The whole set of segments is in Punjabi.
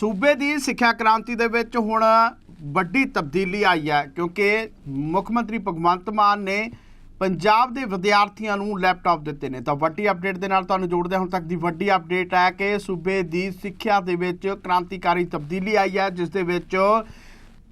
ਸੂਬੇ ਦੀ ਸਿੱਖਿਆ ਕ੍ਰਾਂਤੀ ਦੇ ਵਿੱਚ ਹੁਣ ਵੱਡੀ ਤਬਦੀਲੀ ਆਈ ਹੈ, ਕਿਉਂਕਿ ਮੁੱਖ ਮੰਤਰੀ ਭਗਵੰਤ ਮਾਨ ਨੇ ਪੰਜਾਬ ਦੇ ਵਿਦਿਆਰਥੀਆਂ ਨੂੰ ਲੈਪਟਾਪ ਦਿੱਤੇ ਨੇ। ਤਾਂ ਵੱਡੀ ਅਪਡੇਟ ਦੇ ਨਾਲ ਤੁਹਾਨੂੰ ਜੋੜਦੇ ਹਾਂ, ਹੁਣ ਤੱਕ ਦੀ ਵੱਡੀ ਅਪਡੇਟ ਹੈ ਕਿ ਸੂਬੇ ਦੀ ਸਿੱਖਿਆ ਦੇ ਵਿੱਚ ਕ੍ਰਾਂਤੀਕਾਰੀ ਤਬਦੀਲੀ ਆਈ ਹੈ, ਜਿਸ ਦੇ ਵਿੱਚ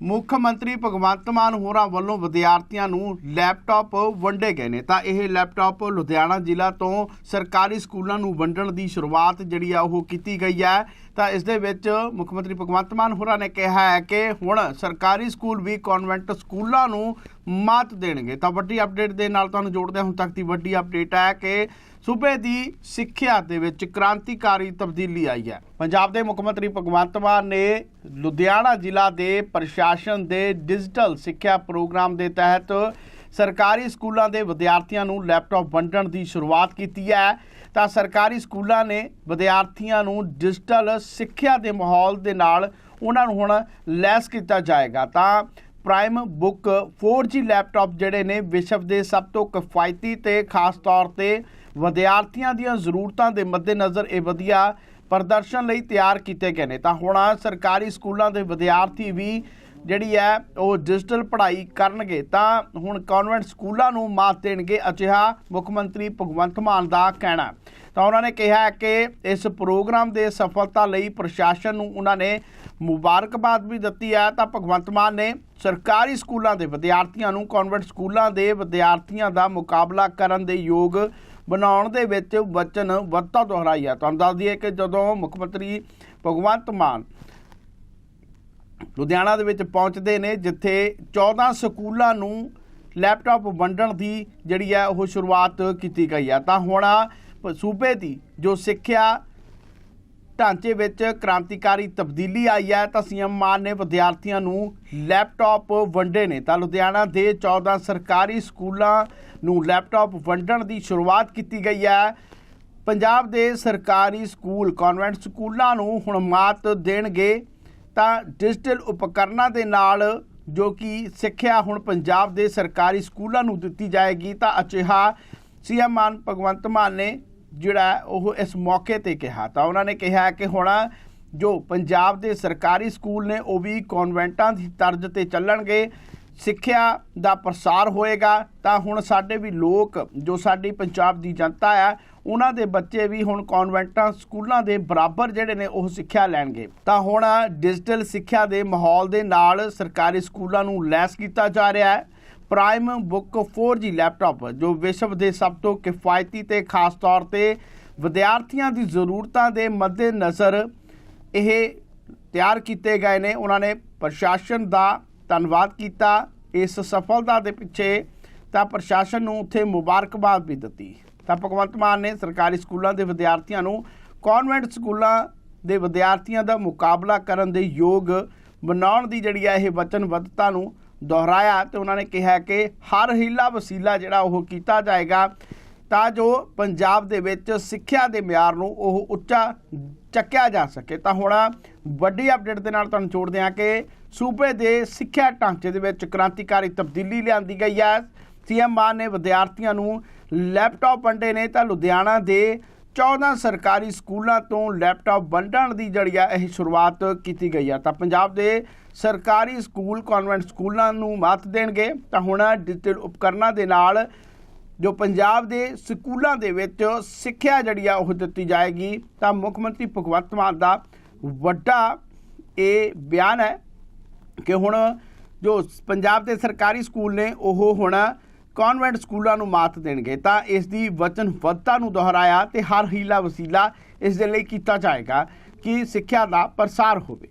ਮੁੱਖ ਮੰਤਰੀ ਭਗਵੰਤ ਮਾਨ ਹੋਰਾਂ ਵੱਲੋਂ ਵਿਦਿਆਰਥੀਆਂ ਨੂੰ ਲੈਪਟਾਪ ਵੰਡੇ ਗਏ ਨੇ। ਤਾਂ ਇਹ ਲੈਪਟਾਪ ਲੁਧਿਆਣਾ ਜ਼ਿਲ੍ਹਾ ਤੋਂ ਸਰਕਾਰੀ ਸਕੂਲਾਂ ਨੂੰ ਵੰਡਣ ਦੀ ਸ਼ੁਰੂਆਤ ਜਿਹੜੀ ਆ ਉਹ ਕੀਤੀ ਗਈ ਹੈ। ਤਾਂ ਇਸ ਦੇ ਵਿੱਚ ਮੁੱਖ ਮੰਤਰੀ ਭਗਵੰਤ ਮਾਨ ਹੋਰਾਂ ਨੇ ਕਿਹਾ ਹੈ ਕਿ ਹੁਣ ਸਰਕਾਰੀ ਸਕੂਲ ਵੀ ਕਨਵੈਂਟ ਸਕੂਲਾਂ ਨੂੰ ਮਾਤ ਦੇਣਗੇ। ਤਾਂ ਵੱਡੀ ਅਪਡੇਟ ਦੇ ਨਾਲ ਤੁਹਾਨੂੰ ਜੋੜਦੇ ਹਾਂ। ਹੁਣ ਤੱਕ ਦੀ ਵੱਡੀ ਅਪਡੇਟ ਹੈ ਕਿ ਸੂਬੇ ਦੀ ਸਿੱਖਿਆ ਦੇ ਵਿੱਚ ਕ੍ਰਾਂਤੀਕਾਰੀ ਤਬਦੀਲੀ ਆਈ ਹੈ। ਪੰਜਾਬ ਦੇ ਮੁੱਖ ਮੰਤਰੀ ਭਗਵੰਤ ਮਾਨ ਨੇ ਲੁਧਿਆਣਾ ਜ਼ਿਲ੍ਹਾ ਦੇ ਪ੍ਰਸ਼ਾਸਨ ਦੇ ਡਿਜੀਟਲ ਸਿੱਖਿਆ ਪ੍ਰੋਗਰਾਮ ਦੇ ਤਹਿਤ ਸਰਕਾਰੀ ਸਕੂਲਾਂ ਦੇ ਵਿਦਿਆਰਥੀਆਂ ਨੂੰ ਲੈਪਟਾਪ ਵੰਡਣ ਦੀ ਸ਼ੁਰੂਆਤ ਕੀਤੀ ਹੈ। ਤਾਂ ਸਰਕਾਰੀ ਸਕੂਲਾਂ ਨੇ ਵਿਦਿਆਰਥੀਆਂ ਨੂੰ ਡਿਜੀਟਲ ਸਿੱਖਿਆ ਦੇ ਮਾਹੌਲ ਦੇ ਨਾਲ ਉਹਨਾਂ ਨੂੰ ਹੁਣ ਲੈਸ ਕੀਤਾ ਜਾਏਗਾ। ਤਾਂ ਪ੍ਰਾਈਮ ਬੁੱਕ 4G ਲੈਪਟਾਪ ਜਿਹੜੇ ਨੇ ਵਿਸ਼ਵ ਦੇ ਸਭ ਤੋਂ ਕਿਫਾਇਤੀ ਤੇ ਖਾਸ ਤੌਰ ਤੇ ਵਿਦਿਆਰਥੀਆਂ ਦੀਆਂ ਜ਼ਰੂਰਤਾਂ ਦੇ ਮੱਦੇਨਜ਼ਰ ਇਹ ਵਧੀਆ ਪ੍ਰਦਰਸ਼ਨ ਲਈ ਤਿਆਰ ਕੀਤੇ ਗਏ ਨੇ। ਤਾਂ ਹੁਣ ਸਰਕਾਰੀ ਸਕੂਲਾਂ ਦੇ ਵਿਦਿਆਰਥੀ ਵੀ ਜਿਹੜੀ ਹੈ, ਉਹ ਡਿਜੀਟਲ ਪੜ੍ਹਾਈ ਕਰਨਗੇ, ਤਾਂ ਹੁਣ ਕਨਵੈਂਟ ਸਕੂਲਾਂ ਨੂੰ ਮਾਤ ਦੇਣਗੇ ਅਜਿਹਾ ਮੁੱਖ ਮੰਤਰੀ ਭਗਵੰਤ ਮਾਨ ਦਾ ਕਹਿਣਾ ਤਾਂ ਉਹਨਾਂ ਨੇ ਕਿਹਾ ਕਿ ਇਸ ਪ੍ਰੋਗਰਾਮ ਦੇ ਸਫਲਤਾ ਲਈ ਪ੍ਰਸ਼ਾਸਨ ਨੂੰ ਉਹਨਾਂ ਨੇ ਮੁਬਾਰਕਬਾਦ ਵੀ ਦਿੱਤੀ ਹੈ। ਤਾਂ ਭਗਵੰਤ ਮਾਨ ਨੇ ਸਰਕਾਰੀ ਸਕੂਲਾਂ ਦੇ ਵਿਦਿਆਰਥੀਆਂ ਨੂੰ ਕਨਵੈਂਟ ਸਕੂਲਾਂ ਦੇ ਵਿਦਿਆਰਥੀਆਂ ਦਾ ਮੁਕਾਬਲਾ ਕਰਨ ਦੇ ਯੋਗ ਬਣਾਉਣ ਦੇ ਵਿੱਚ ਵਚਨ ਵਰਤਾ ਦੁਹਰਾਈ ਹੈ। ਤੁਹਾਨੂੰ ਦੱਸ ਦਈਏ ਕਿ ਜਦੋਂ ਮੁੱਖ ਮੰਤਰੀ ਭਗਵੰਤ ਮਾਨ ਲੁਧਿਆਣਾ ਦੇ ਵਿੱਚ ਪਹੁੰਚਦੇ ਨੇ, ਜਿੱਥੇ 14 ਸਕੂਲਾਂ ਨੂੰ ਲੈਪਟਾਪ ਵੰਡਣ ਦੀ ਜਿਹੜੀ ਹੈ ਉਹ ਸ਼ੁਰੂਆਤ ਕੀਤੀ ਗਈ ਹੈ। ਤਾਂ ਹੁਣ ਸੂਬੇ ਦੀ ਜੋ ਸਿੱਖਿਆ ਢਾਂਚੇ ਵਿੱਚ ਕ੍ਰਾਂਤੀਕਾਰੀ ਤਬਦੀਲੀ ਆਈ ਹੈ, ਤਾਂ ਸੀਐਮ ਮਾਨ ਨੇ ਵਿਦਿਆਰਥੀਆਂ ਨੂੰ ਲੈਪਟਾਪ ਵੰਡੇ ਨੇ। ਤਾਂ ਲੁਧਿਆਣਾ ਦੇ 14 ਸਰਕਾਰੀ ਸਕੂਲਾਂ ਨੂੰ ਲੈਪਟਾਪ ਵੰਡਣ ਦੀ ਸ਼ੁਰੂਆਤ ਕੀਤੀ ਗਈ ਹੈ। ਪੰਜਾਬ ਦੇ ਸਰਕਾਰੀ ਸਕੂਲ, ਕਨਵੈਂਟ ਸਕੂਲਾਂ ਨੂੰ ਹੁਣ ਮਾਤ ਦੇਣਗੇ। ਤਾਂ ਡਿਜੀਟਲ ਉਪਕਰਨਾਂ ਦੇ ਨਾਲ ਜੋ ਕਿ ਸਿੱਖਿਆ ਹੁਣ ਪੰਜਾਬ ਦੇ ਸਰਕਾਰੀ ਸਕੂਲਾਂ ਨੂੰ ਦਿੱਤੀ ਜਾਏਗੀ, ਤਾਂ ਅਜਿਹਾ ਸੀਐਮ ਮਾਨ ਭਗਵੰਤ ਮਾਨ ਨੇ ਜਿਹੜਾ ਉਹ ਇਸ ਮੌਕੇ ਤੇ ਕਿਹਾ। ਤਾਂ ਉਹਨਾਂ ਨੇ ਕਿਹਾ ਕਿ ਹੁਣ ਜੋ ਪੰਜਾਬ ਦੇ ਸਰਕਾਰੀ ਸਕੂਲ ਨੇ, ਉਹ ਵੀ ਕਨਵੈਂਟਾਂ ਦੀ ਤਰਜ਼ ਤੇ ਚੱਲਣਗੇ। ਸਿੱਖਿਆ ਦਾ ਪ੍ਰਸਾਰ ਹੋਏਗਾ, ਤਾਂ ਹੁਣ ਸਾਡੇ ਵੀ ਲੋਕ, ਜੋ ਸਾਡੀ ਪੰਜਾਬ ਦੀ ਜਨਤਾ ਹੈ, ਉਹਨਾਂ ਦੇ ਬੱਚੇ ਵੀ ਹੁਣ ਕਨਵੈਂਟਾਂ ਸਕੂਲਾਂ ਦੇ ਬਰਾਬਰ ਜਿਹੜੇ ਨੇ ਉਹ ਸਿੱਖਿਆ ਲੈਣਗੇ। ਤਾਂ ਹੁਣ ਡਿਜੀਟਲ ਸਿੱਖਿਆ ਦੇ ਮਾਹੌਲ ਦੇ ਨਾਲ ਸਰਕਾਰੀ ਸਕੂਲਾਂ ਨੂੰ ਲੈਸ ਕੀਤਾ ਜਾ ਰਿਹਾ ਹੈ। ਪ੍ਰਾਈਮ ਬੁੱਕ 4G ਲੈਪਟਾਪ, ਜੋ ਵਿਸ਼ਵ ਦੇ ਸਭ ਤੋਂ ਕਿਫਾਇਤੀ ਤੇ ਖਾਸ ਤੌਰ ਤੇ ਵਿਦਿਆਰਥੀਆਂ ਦੀ ਜ਼ਰੂਰਤਾਂ ਦੇ ਮੱਦੇਨਜ਼ਰ ਇਹ ਤਿਆਰ ਕੀਤੇ ਗਏ ਨੇ। ਉਹਨਾਂ ਨੇ ਪ੍ਰਸ਼ਾਸਨ ਦਾ ਧੰਨਵਾਦ ਕੀਤਾ। ਇਸ ਸਫਲਤਾ ਦੇ ਪਿੱਛੇ ਤਾਂ ਪ੍ਰਸ਼ਾਸਨ ਨੂੰ ਉੱਥੇ ਮੁਬਾਰਕਬਾਦ ਵੀ ਦਿੱਤੀ। ਤਾਂ ਭਗਵੰਤ ਮਾਨ ਨੇ ਸਰਕਾਰੀ ਸਕੂਲਾਂ ਦੇ ਵਿਦਿਆਰਥੀਆਂ ਨੂੰ ਕਨਵੈਂਟ ਸਕੂਲਾਂ ਦੇ ਵਿਦਿਆਰਥੀਆਂ ਦਾ ਮੁਕਾਬਲਾ ਕਰਨ ਦੇ ਯੋਗ ਬਣਾਉਣ ਦੀ ਜਿਹੜੀ ਹੈ ਇਹ ਵਚਨਬੱਧਤਾ ਨੂੰ ਦੁਹਰਾਇਆ ਤੇ ਉਹਨਾਂ ਨੇ ਕਿਹਾ ਕਿ ਹਰ ਹੀਲਾ ਵਸੀਲਾ ਜਿਹੜਾ ਉਹ ਕੀਤਾ ਜਾਏਗਾ। ਤਾਂ ਜੋ ਪੰਜਾਬ ਦੇ ਵਿੱਚ ਸਿੱਖਿਆ ਦੇ ਮਿਆਰ ਨੂੰ ਉਹ ਉੱਚਾ ਚੱਕਿਆ ਜਾ ਸਕੇ। ਤਾਂ ਹੁਣ ਵੱਡੀ ਅਪਡੇਟ ਦੇ ਨਾਲ ਤੁਹਾਨੂੰ ਜੋੜਦੇ ਹਾਂ ਕਿ ਸੂਬੇ ਦੇ ਸਿੱਖਿਆ ਢਾਂਚੇ ਦੇ ਵਿੱਚ ਕ੍ਰਾਂਤੀਕਾਰੀ ਤਬਦੀਲੀ ਲਿਆਂਦੀ ਗਈ ਹੈ। ਸੀਐਮ ਮਾਨ ਨੇ ਵਿਦਿਆਰਥੀਆਂ ਨੂੰ ਲੈਪਟਾਪ ਵੰਡੇ ਨੇ ਤਾਂ ਲੁਧਿਆਣਾ ਦੇ 14 ਸਰਕਾਰੀ ਸਕੂਲਾਂ ਤੋਂ ਲੈਪਟਾਪ ਵੰਡਣ ਦੀ ਜਿਹੜੀ ਆ ਇਹ ਸ਼ੁਰੂਆਤ ਕੀਤੀ ਗਈ ਆ। ਤਾਂ ਪੰਜਾਬ ਦੇ ਸਰਕਾਰੀ ਸਕੂਲ ਕਨਵੈਂਟ ਸਕੂਲਾਂ ਨੂੰ ਮਾਤ ਦੇਣਗੇ। ਤਾਂ ਹੁਣ ਡਿਜੀਟਲ ਉਪਕਰਨਾਂ ਦੇ ਨਾਲ ਜੋ ਪੰਜਾਬ ਦੇ ਸਕੂਲਾਂ ਦੇ ਵਿੱਚ ਸਿੱਖਿਆ ਜਿਹੜੀ ਆ ਉਹ ਦਿੱਤੀ ਜਾਏਗੀ, ਤਾਂ ਮੁੱਖ ਮੰਤਰੀ ਭਗਵੰਤ ਮਾਨ ਦਾ ਵੱਡਾ ਇਹ ਬਿਆਨ ਹੈ ਕਿ ਹੁਣ ਜੋ ਪੰਜਾਬ ਦੇ ਸਰਕਾਰੀ ਸਕੂਲ ਨੇ, ਉਹ ਹੁਣ ਕਨਵੈਂਟ ਸਕੂਲਾਂ ਨੂੰ ਮਾਤ ਦੇਣਗੇ। ਤਾਂ ਇਸ ਦੀ ਵਚਨਬੱਧਤਾ ਨੂੰ ਦੁਹਰਾਇਆ ਤੇ ਹਰ ਹੀਲਾ ਵਸੀਲਾ ਇਸ ਦੇ ਲਈ ਕੀਤਾ ਜਾਏਗਾ ਕਿ ਸਿੱਖਿਆ ਦਾ ਪ੍ਰਸਾਰ ਹੋਵੇ।